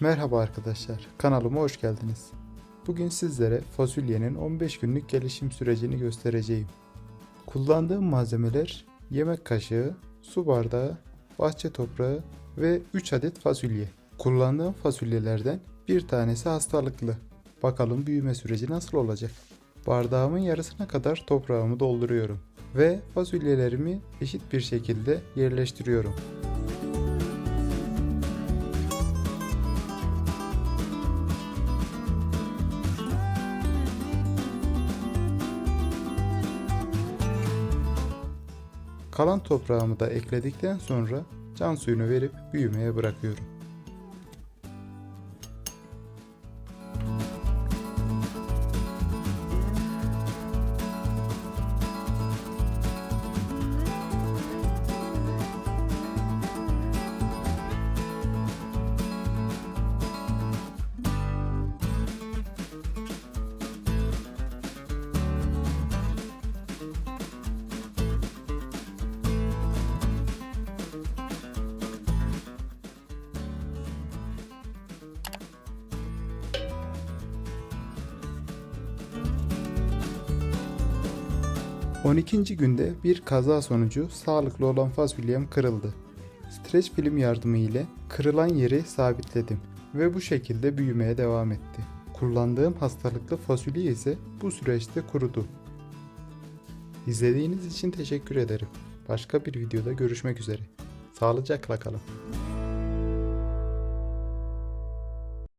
Merhaba arkadaşlar, kanalıma hoş geldiniz. Bugün sizlere fasulyenin 15 günlük gelişim sürecini göstereceğim. Kullandığım malzemeler yemek kaşığı, su bardağı, bahçe toprağı ve 3 adet fasulye. Kullandığım fasulyelerden bir tanesi hastalıklı. Bakalım büyüme süreci nasıl olacak? Bardağımın yarısına kadar toprağımı dolduruyorum ve fasulyelerimi eşit bir şekilde yerleştiriyorum. Kalan toprağımı da ekledikten sonra can suyunu verip büyümeye bırakıyorum. On ikinci günde bir kaza sonucu sağlıklı olan fasulyem kırıldı. Streç film yardımı ile kırılan yeri sabitledim ve bu şekilde büyümeye devam etti. Kullandığım hastalıklı fasulye ise bu süreçte kurudu. İzlediğiniz için teşekkür ederim. Başka bir videoda görüşmek üzere. Sağlıcakla kalın.